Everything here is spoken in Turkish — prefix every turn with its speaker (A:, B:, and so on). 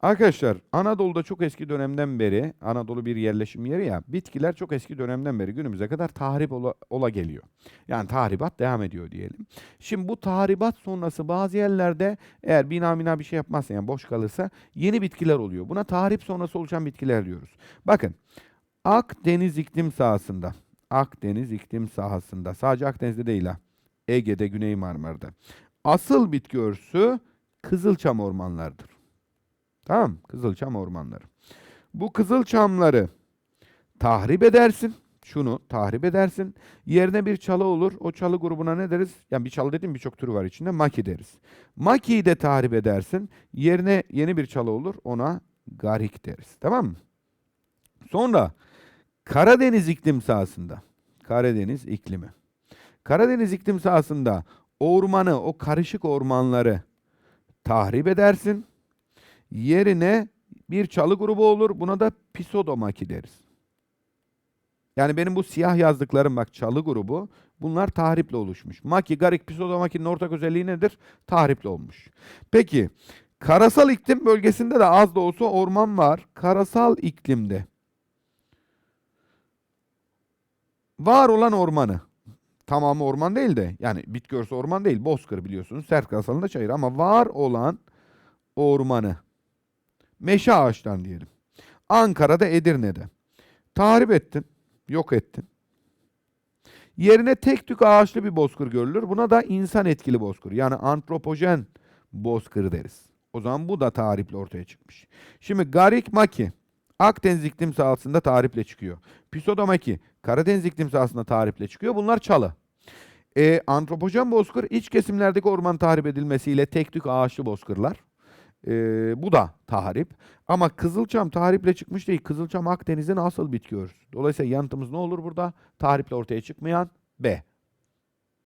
A: Arkadaşlar Anadolu'da çok eski dönemden beri Anadolu bir yerleşim yeri ya bitkiler çok eski dönemden beri günümüze kadar tahrip ola, ola geliyor. Yani tahribat devam ediyor diyelim. Şimdi bu tahribat sonrası bazı yerlerde eğer bina bina bir şey yapmazsa yani boş kalırsa yeni bitkiler oluyor. Buna tahrip sonrası oluşan bitkiler diyoruz. Bakın Akdeniz iklim sahasında Akdeniz iklim sahasında sadece Akdeniz'de değil ha Ege'de Güney Marmara'da asıl bitki örtüsü Kızılçam ormanlarıdır. Tamam? Kızılçam ormanları. Bu kızılçamları tahrip edersin. Şunu tahrip edersin. Yerine bir çalı olur. O çalı grubuna ne deriz? Yani bir çalı dediğim birçok türü var içinde. Maki deriz. Makiyi de tahrip edersin. Yerine yeni bir çalı olur. Ona garik deriz. Tamam mı? Sonra Karadeniz iklim sahasında. Karadeniz iklimi. Karadeniz iklim sahasında ormanı, o karışık ormanları tahrip edersin. Yerine bir çalı grubu olur. Buna da pisodomaki deriz. Yani benim bu siyah yazdıklarım bak çalı grubu bunlar tahriple oluşmuş. Maki, garik, pisodomakinin ortak özelliği nedir? Tahriple olmuş. Peki karasal iklim bölgesinde de az da olsa orman var. Karasal iklimde var olan ormanı tamamı orman değil de yani bitki örtüsü orman değil bozkır biliyorsunuz sert karasalında çayır ama var olan ormanı meşe ağaçtan diyelim. Ankara'da Edirne'de tahrip ettin, yok ettin. Yerine tek tük ağaçlı bir bozkır görülür. Buna da insan etkili bozkır yani antropojen bozkır deriz. O zaman bu da tahriple ortaya çıkmış. Şimdi Garik Maki Akdeniz iklim sahasında tahriple çıkıyor. Pisodomaki Karadeniz iklim sahasında tahriple çıkıyor. Bunlar çalı. E, antropojen bozkır iç kesimlerdeki orman tahrip edilmesiyle tek tük ağaçlı bozkırlar. E, bu da tahrip. Ama Kızılçam tahriple çıkmış değil. Kızılçam Akdeniz'in asıl bitki örtüsü. Dolayısıyla yanıtımız ne olur burada? Tahriple ortaya çıkmayan B.